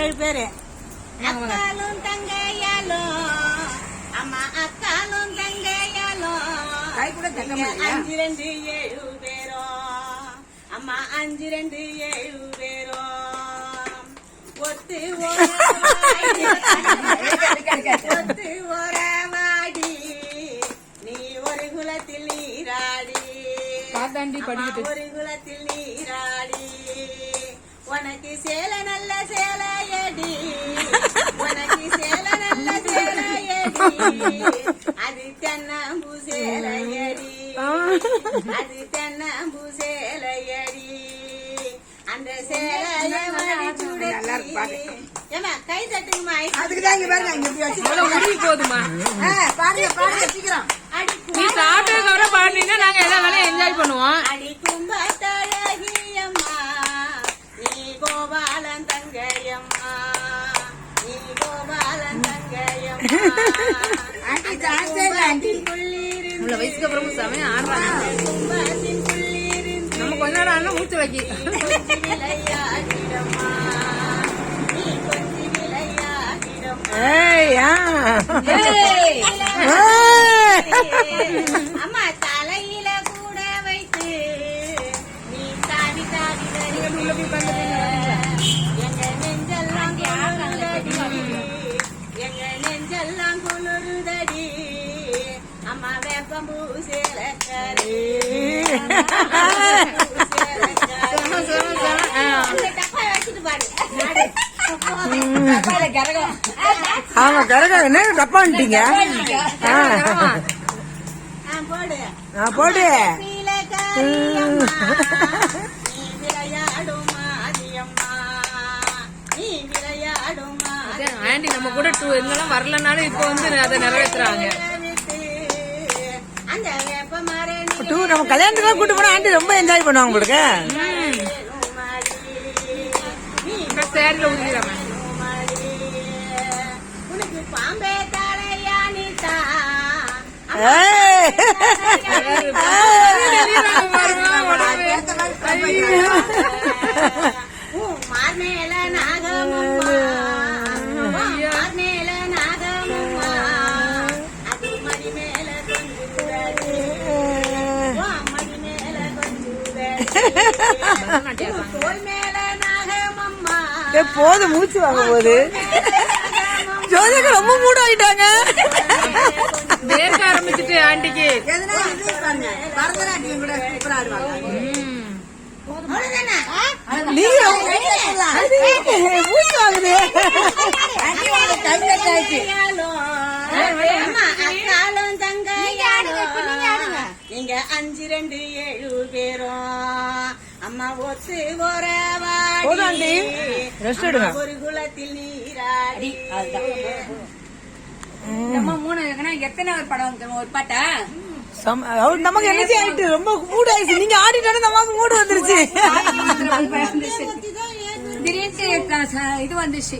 ஏழு பேரு. அக்காலும் தங்கையாலும் அம்மா அக்காலும் தங்கையாலும் கை கூட அஞ்சு ரெண்டு ஏழு பேரோ அம்மா அஞ்சு ரெண்டு ஏழு பேரோ. ஒத்து ஒத்து ஓரவாடி நீ ஒரு குலத்தில் நீராடி. ஒரு குலத்தில் நீராடி. உனக்கு சேல நல்ல சேலையடி. உனக்கு சேல நல்ல சேலையடி. அது தென்னம்பு சேலையடி. அது தென்னம்பு சேலையடி. அந்த சேலைய. ஏமா கை தட்டுங்கம்மா அதுக்கு தான் இங்க பாருங்க இங்க ஆ, பாருங்க பாருங்க சீக்கிரம். கோபாலன் தங்கையம்மா. நீ கோபாலன் தங்கையம்மா. வயசுக்கு அப்புறமும் செமையா ஆடுறாங்க. நம்ம கொஞ்ச நேரம் ஆனா மூச்சு வைக்கி. அம்மா தலையில கூட வைத்து நீ தாவி தாவி ஆமா கரகம் என்ன தப்பா வந்துட்டீங்க? போடு. ஆண்டி நம்ம கூட டூ எங்கெல்லாம் வரலனாலும் இப்போ வந்து அதை நிறைவேத்துறாங்க. விட்டு அந்த வேப்ப மரம் டூ நம்ம கல்யாணத்துக்கு கூட்டு போனா ஆண்டி ரொம்ப என்ஜாய் பண்ணுவாங்க உங்களுக்கு சேரில உனக்கு பாம்பே போதும் மூச்சு வாங்க போகுது ஜோதிகா ரொம்ப மூட் ஆயிட்டாங்க ஆரம்பிச்சிட்டு ஆண்டிக்கு? நீங்க மூச்சு வாங்குது. அஞ்சு ரெண்டு ஏழு பேரும் அம்மா ஒத்து. அம்மா ஒரு குலத்தில் நீராடி நம்ம மூணு எத்தனை ஒரு படம்? ஒரு பாட்டா நமக்கு எனர்ஜி ஆயிட்டு ரொம்ப மூட் ஆயிடுச்சு நீங்க ஆடிட்டாலும் நமக்கு மூடு வந்துருச்சு திடீர்னு இது வந்துச்சு